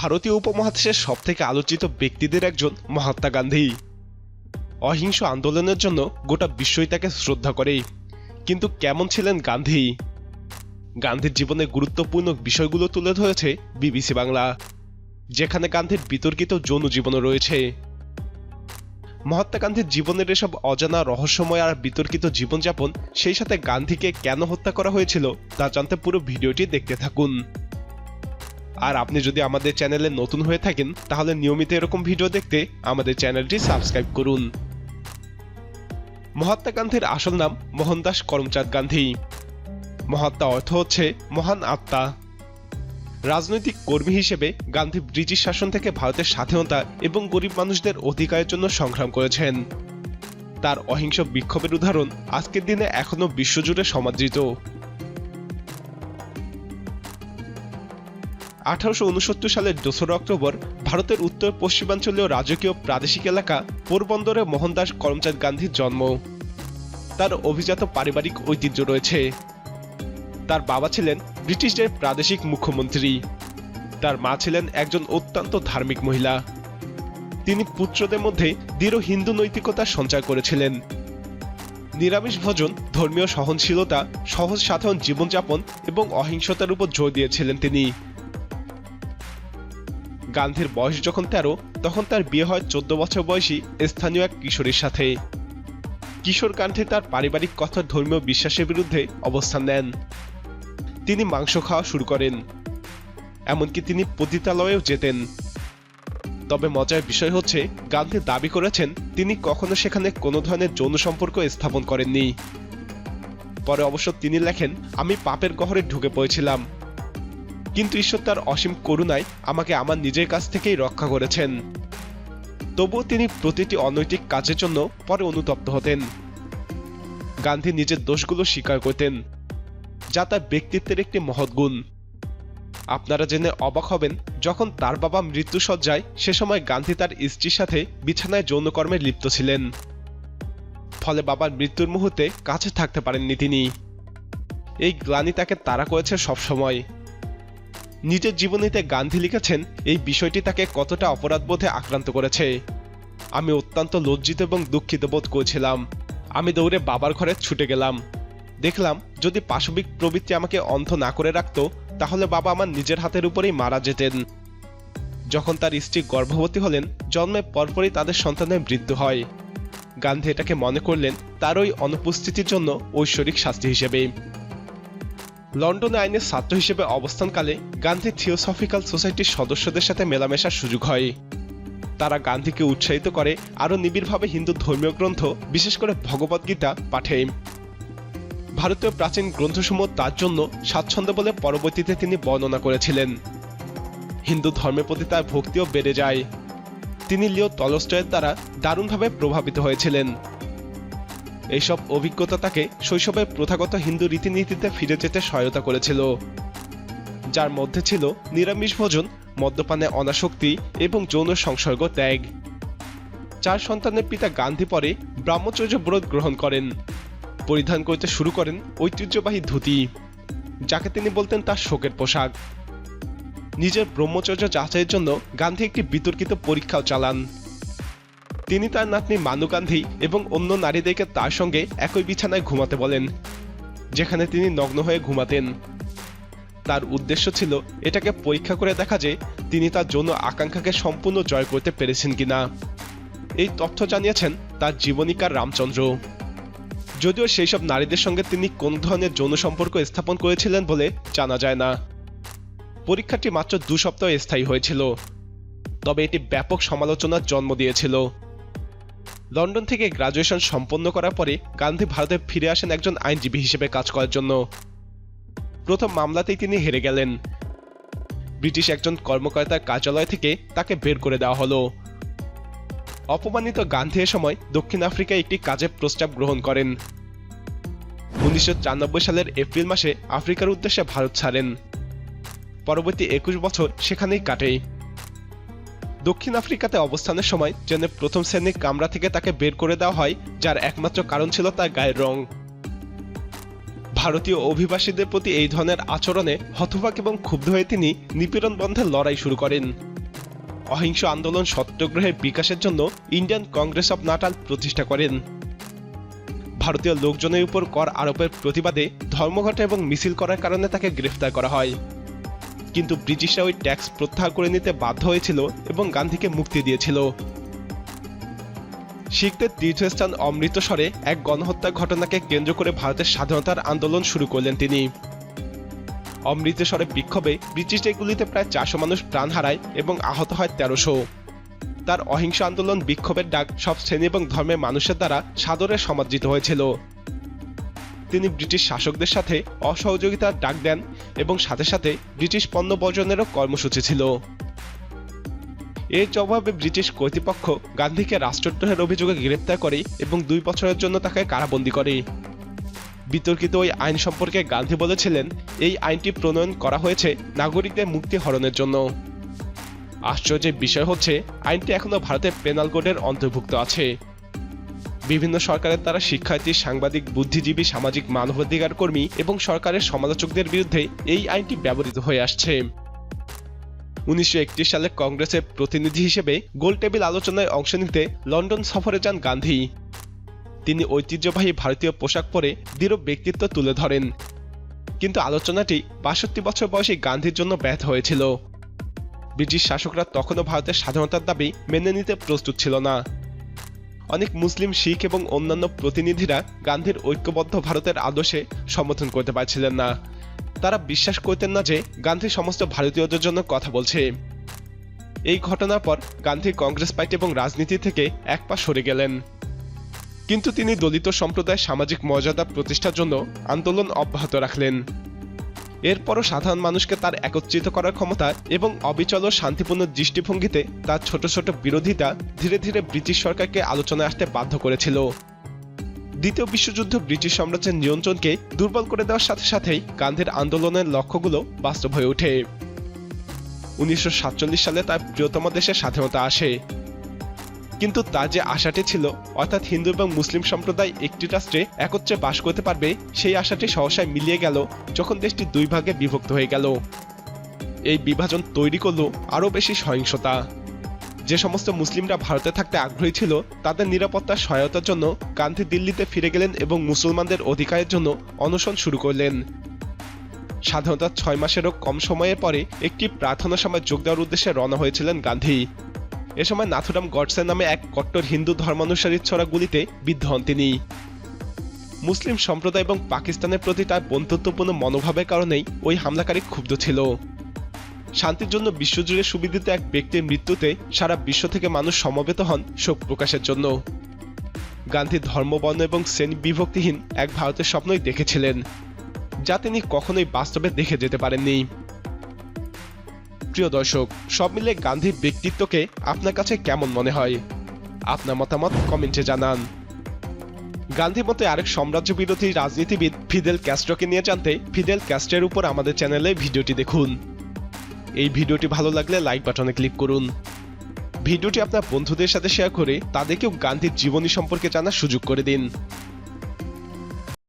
ভারতীয় উপমহাদেশের সবথেকে আলোচিত ব্যক্তিদের একজন মহাত্মা গান্ধী। অহিংস আন্দোলনের জন্য গোটা বিশ্বই তাকে শ্রদ্ধা করে। কিন্তু কেমন ছিলেন গান্ধী? গান্ধীর জীবনে গুরুত্বপূর্ণ বিষয়গুলো তুলে ধরেছে বিবিসি বাংলা, যেখানে গান্ধীর বিতর্কিত যৌন জীবনও রয়েছে। মহাত্মা গান্ধীর জীবনের এসব অজানা রহস্যময় আর বিতর্কিত জীবনযাপন, সেই সাথে গান্ধীকে কেন হত্যা করা হয়েছিল তা জানতে পুরো ভিডিওটি দেখতে থাকুন। আর আপনি যদি আমাদের চ্যানেলে নতুন হয়ে থাকেন, তাহলে নিয়মিত এরকম ভিডিও দেখতে আমাদের চ্যানেলটি সাবস্ক্রাইব করুন। মহাত্মা গান্ধীর আসল নাম মোহনদাস করমচাঁদ গান্ধী। মহাত্মা অর্থ হচ্ছে মহান আত্মা। রাজনৈতিক কর্মী হিসেবে গান্ধী ব্রিটিশ শাসন থেকে ভারতের স্বাধীনতা এবং গরিব মানুষদের অধিকারের জন্য সংগ্রাম করেছেন। তার অহিংস বিক্ষোভের উদাহরণ আজকের দিনে এখনও বিশ্বজুড়ে সমাদৃত। আঠারোশো উনসত্তর সালের দোসরা অক্টোবর ভারতের উত্তর পশ্চিমাঞ্চলীয় রাজকীয় প্রাদেশিক এলাকা পোরবন্দরে মোহনদাস করমচাঁদ গান্ধীর জন্ম। তার অভিজাত পারিবারিক ঐতিহ্য রয়েছে। তার বাবা ছিলেন ব্রিটিশদের প্রাদেশিক মুখ্যমন্ত্রী। তার মা ছিলেন একজন অত্যন্ত ধার্মিক মহিলা। তিনি পুত্রদের মধ্যে দৃঢ় হিন্দু নৈতিকতা সঞ্চার করেছিলেন। নিরামিষ ভোজন, ধর্মীয় সহনশীলতা, সহজ সাধারণ জীবনযাপন এবং অহিংসতার উপর জোর দিয়েছিলেন তিনি। গান্ধীর বয়স যখন তেরো, তখন তার বিয়ে হয় চোদ্দ বছর বয়সী স্থানীয় এক কিশোরীর সাথে। কিশোর গান্ধী তার পারিবারিক কথা ধর্মীয় বিশ্বাসের বিরুদ্ধে অবস্থান নেন। তিনি মাংস খাওয়া শুরু করেন। এমনকি তিনি পতিতালয়েও যেতেন। তবে মজার বিষয় হচ্ছে, গান্ধী দাবি করেছেন, তিনি কখনো সেখানে কোনো ধরনের যৌন সম্পর্ক স্থাপন করেননি। পরে অবশ্য তিনি লেখেন, আমি পাপের গহরে ঢুকে পড়েছিলাম। কিন্তু ঈশ্বর তার অসীম করুণায় আমাকে আমার নিজের কাছ থেকেই রক্ষা করেছেন। তবুও তিনি প্রতিটি অনৈতিক কাজের জন্য পরে অনুতপ্ত হতেন। গান্ধী নিজের দোষগুলো স্বীকার করতেন, যা তার ব্যক্তিত্বের একটি মহৎ গুণ। আপনারা জেনে অবাক হবেন, যখন তার বাবা মৃত্যুসজ্জায় সে সময় গান্ধী তার স্ত্রীর সাথে বিছানায় যৌনকর্মে লিপ্ত ছিলেন। ফলে বাবার মৃত্যুর মুহূর্তে কাছে থাকতে পারেননি তিনি। এই গ্লানি তাকে তাড়া করেছে সবসময়। নিজের জীবনীতে গান্ধী লিখেছেন, এই বিষয়টি তাকে কতটা অপরাধবোধে আক্রান্ত করেছে। আমি অত্যন্ত লজ্জিত এবং দুঃখিত বোধ করেছিলাম। আমি দৌড়ে বাবার ঘরে ছুটে গেলাম। দেখলাম, যদি পাশবিক প্রবৃত্তি আমাকে অন্ধ না করে রাখত, তাহলে বাবা আমার নিজের হাতের উপরেই মারা যেতেন। যখন তার স্ত্রী গর্ভবতী হলেন, জন্মের পরপরই তাদের সন্তানের মৃত্যু হয়। গান্ধী এটাকে মনে করলেন, তার ওই অনুপস্থিতির জন্য ঐশ্বরিক শাস্তি হিসেবে। লন্ডনে আইনের ছাত্র হিসেবে অবস্থানকালে গান্ধী থিওসফিক্যাল সোসাইটির সদস্যদের সাথে মেলামেশার সুযোগ হয়। তারা গান্ধীকে উৎসাহিত করে আরও নিবিড়ভাবে হিন্দু ধর্মীয় গ্রন্থ, বিশেষ করে ভগবদ্গীতা পাঠে ভারতীয় প্রাচীন গ্রন্থসমূহ তার জন্য স্বাচ্ছন্দ্য বলে পরবর্তীতে তিনি বর্ণনা করেছিলেন। হিন্দু ধর্মের প্রতি তার ভক্তিও বেড়ে যায়। তিনি লিও তলস্টয়ের দ্বারা দারুণভাবে প্রভাবিত হয়েছিলেন। এইসব অভিজ্ঞতা তাকে শৈশবে প্রথাগত হিন্দু রীতিনীতিতে ফিরে যেতে সহায়তা করেছিল। যার মধ্যে ছিল নিরামিষ ভোজন, মদ্যপানে অনাসক্তি এবং যৌন সংসর্গ ত্যাগ। চার সন্তানের পিতা গান্ধী পরে ব্রহ্মচর্য ব্রত গ্রহণ করেন। পরিধান করতে শুরু করেন ঐতিহ্যবাহী ধুতি, যাকে তিনি বলতেন তার শোকের পোশাক। নিজের ব্রহ্মচর্য যাচাইয়ের জন্য গান্ধী একটি বিতর্কিত পরীক্ষাও চালান। তিনি তার নাতনি মানু গান্ধী এবং অন্য নারীদেরকে তার সঙ্গে একই বিছানায় ঘুমাতে বলেন, যেখানে তিনি নগ্ন হয়ে ঘুমাতেন। তার উদ্দেশ্য ছিল এটাকে পরীক্ষা করে দেখা যে তিনি তার যৌন আকাঙ্ক্ষাকে সম্পূর্ণ জয় করতে পেরেছেন কিনা। এই তথ্য জানিয়েছেন তার জীবনীকার রামচন্দ্র। যদিও সেই সব নারীদের সঙ্গে তিনি কোন ধরনের যৌন সম্পর্ক স্থাপন করেছিলেন বলে জানা যায় না। পরীক্ষাটি মাত্র দু সপ্তাহ স্থায়ী হয়েছিল, তবে এটি ব্যাপক সমালোচনার জন্ম দিয়েছিল। লন্ডন থেকে গ্রাজুয়েশন সম্পন্ন করার পরে গান্ধী ভারতে ফিরে আসেন একজন আইনজীবী হিসেবে কাজ করার জন্য। প্রথম মামলাতেই তিনি হেরে গেলেন। ব্রিটিশ একজন কর্মকর্তার কার্যালয় থেকে তাকে বের করে দেওয়া হলো। অপমানিত গান্ধী এ সময় দক্ষিণ আফ্রিকায় একটি কাজের প্রস্তাব গ্রহণ করেন। উনিশশো সালের এপ্রিল মাসে আফ্রিকার উদ্দেশ্যে ভারত ছাড়েন। পরবর্তী একুশ বছর সেখানেই কাটে। দক্ষিণ আফ্রিকাতে অবস্থানের সময় জেনে প্রথম শ্রেণির কামরা থেকে তাকে বের করে দেওয়া হয়, যার একমাত্র কারণ ছিল তার গায়ের রং। ভারতীয় অভিবাসীদের প্রতি এই ধরনের আচরণে হতবাক এবং ক্ষুব্ধ হয়ে তিনি নিপীড়ন বন্ধের লড়াই শুরু করেন। অহিংস আন্দোলন সত্যগ্রহের বিকাশের জন্য ইন্ডিয়ান কংগ্রেস অব নাটাল প্রতিষ্ঠা করেন। ভারতীয় লোকজনের উপর কর আরোপের প্রতিবাদে ধর্মঘট এবং মিছিল করার কারণে তাকে গ্রেফতার করা হয়। কিন্তু ব্রিটিশরা ওই ট্যাক্স প্রত্যাহার করে নিতে বাধ্য হয়েছিল এবং গান্ধীকে মুক্তি দিয়েছিল। শিখদের তীর্থস্থান অমৃতসরে এক গণহত্যা ঘটনাকে কেন্দ্র করে ভারতের স্বাধীনতার আন্দোলন শুরু করলেন তিনি। অমৃতসরে বিক্ষোভে ব্রিটিশদের গুলিতে প্রায় চারশো মানুষ প্রাণ হারায় এবং আহত হয় তেরোশো। তার অহিংস আন্দোলন বিক্ষোভের ডাক সব শ্রেণি এবং ধর্মের মানুষের দ্বারা সাদরে সমাদৃত হয়েছিল। তিনি ব্রিটিশ শাসকদের সাথে অসহযোগিতার ডাক দেন এবং সাথে সাথে ব্রিটিশ পণ্য বর্জনেরও কর্মসূচি ছিল। এর জবাবে ব্রিটিশ কর্তৃপক্ষ গান্ধীকে রাষ্ট্রদ্রোহের অভিযোগে গ্রেপ্তার করে এবং দুই বছরের জন্য তাকে কারাবন্দী করে। বিতর্কিত ওই আইন সম্পর্কে গান্ধী বলেছিলেন, এই আইনটি প্রণয়ন করা হয়েছে নাগরিকদের মুক্তি হরণের জন্য। আশ্চর্যের বিষয় হচ্ছে, আইনটি এখনও ভারতের পেনাল কোডের অন্তর্ভুক্ত আছে। বিভিন্ন সরকারের দ্বারা শিক্ষার্থী, সাংবাদিক, বুদ্ধিজীবী, সামাজিক মানবাধিকার কর্মী এবং সরকারের সমালোচকদের বিরুদ্ধে এই আইনটি ব্যবহৃত হয়ে আসছে। উনিশশো একত্রিশ সালে কংগ্রেসের প্রতিনিধি হিসেবে গোল টেবিল আলোচনায় অংশ নিতে লন্ডন সফরে যান গান্ধী। তিনি ঐতিহ্যবাহী ভারতীয় পোশাক পরে দৃঢ় ব্যক্তিত্ব তুলে ধরেন। কিন্তু আলোচনাটি বাষট্টি বছর বয়সী গান্ধীর জন্য ব্যর্থ হয়েছিল। ব্রিটিশ শাসকরা তখনও ভারতের স্বাধীনতার দাবি মেনে নিতে প্রস্তুত ছিল না। অনেক মুসলিম, শিখ এবং অন্যান্য প্রতিনিধিরা গান্ধীর ঐক্যবদ্ধ ভারতের আদর্শে সমর্থন করতে পারছিলেন না। তারা বিশ্বাস করতেন না যে গান্ধী সমস্ত ভারতীয়দের জন্য কথা বলছে। এই ঘটনার পর গান্ধী কংগ্রেস পার্টি এবং রাজনীতি থেকে এক পা সরে গেলেন। কিন্তু তিনি দলিত সম্প্রদায়ের সামাজিক মর্যাদা প্রতিষ্ঠার জন্য আন্দোলন অব্যাহত রাখলেন। এরপরও সাধারণ মানুষকে তার একত্রিত করার ক্ষমতা এবং অবিচল ও শান্তিপূর্ণ দৃষ্টিভঙ্গিতে তার ছোট ছোট বিরোধিতা ধীরে ধীরে ব্রিটিশ সরকারকে আলোচনায় আসতে বাধ্য করেছিল। দ্বিতীয় বিশ্বযুদ্ধ ব্রিটিশ সাম্রাজ্যের নিয়ন্ত্রণকে দুর্বল করে দেওয়ার সাথে সাথেই গান্ধীর আন্দোলনের লক্ষ্যগুলো বাস্তব হয়ে ওঠে। উনিশশো সাতচল্লিশ সালে তার প্রিয়তম দেশে স্বাধীনতা আসে। কিন্তু তার যে আশাটি ছিল, অর্থাৎ হিন্দু এবং মুসলিম সম্প্রদায় একটি রাষ্ট্রে একত্রে বাস করতে পারবে, সেই আশাটি সহসায় মিলিয়ে গেল, যখন দেশটি দুই ভাগে বিভক্ত হয়ে গেল। এই বিভাজন তৈরি করল আরও বেশি সহিংসতা। যে সমস্ত মুসলিমরা ভারতে থাকতে আগ্রহী ছিল, তাদের নিরাপত্তার সহায়তার জন্য গান্ধী দিল্লিতে ফিরে গেলেন এবং মুসলমানদের অধিকারের জন্য অনশন শুরু করলেন। স্বাধীনতার ছয় মাসেরও কম সময়ের পরে একটি প্রার্থনা সভায় যোগ দেওয়ার উদ্দেশ্যে রওনা হয়েছিলেন গান্ধী। এ সময় নাথুরাম গডসে নামে এক কট্টর হিন্দু ধর্মানুসারীর ছড়া গুলিতে বিদ্ধ হন তিনি। মুসলিম সম্প্রদায় এবং পাকিস্তানের প্রতি তার বন্ধুত্বপূর্ণ মনোভাবের কারণেই ওই হামলাকারী ক্ষুব্ধ ছিল। শান্তির জন্য বিশ্বজুড়ে সুবিধিত এক ব্যক্তির মৃত্যুতে সারা বিশ্ব থেকে মানুষ সমবেত হন শোক প্রকাশের জন্য। গান্ধী ধর্মবর্ণ এবং শ্রেণি বিভক্তিহীন এক ভারতের স্বপ্নই দেখেছিলেন, যা তিনি কখনোই বাস্তবে দেখে যেতে পারেননি। প্রিয় দর্শক, সব মিলে গান্ধীর ব্যক্তিত্বকে আপনার কাছে কেমন মনে হয়? আপনার মতামত কমেন্টে জানান। গান্ধী মতে আরেক সাম্রাজ্য বিরোধী রাজনীতিবিদ ফিদেল ক্যাস্ট্রোকে নিয়ে জানতে ফিদেল ক্যাস্ট্রের উপর আমাদের চ্যানেলে ভিডিওটি দেখুন। এই ভিডিওটি ভালো লাগলে লাইক বাটনে ক্লিক করুন। ভিডিওটি আপনার বন্ধুদের সাথে শেয়ার করে তাদেরকেও গান্ধীর জীবনী সম্পর্কে জানার সুযোগ করে দিন।